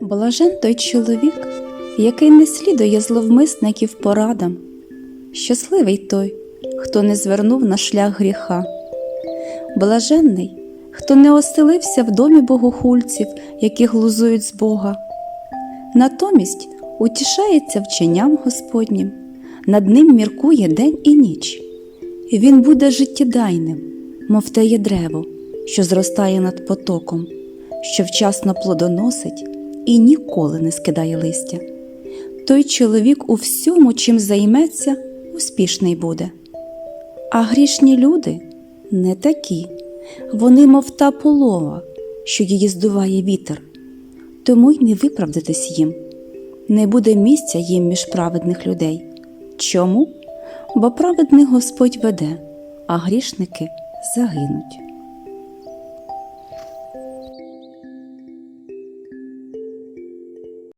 Блажен той чоловік, який не слідує зловмисників порадам. Щасливий той, хто не звернув на шлях гріха. Блаженний, хто не оселився в домі богохульців, які глузують з Бога. Натомість утішається вченням Господнім, над ним міркує день і ніч. Він буде життєдайним, мов теє древо, що зростає над потоком, що вчасно плодоносить і ніколи не скидає листя. Той чоловік у всьому, чим займеться, успішний буде. А грішні люди не такі, вони, мов та полова, що її здуває вітер, тому й не виправдатись їм. Не буде місця їм між праведних людей. Чому? Бо праведний Господь веде, а грішники загинуть.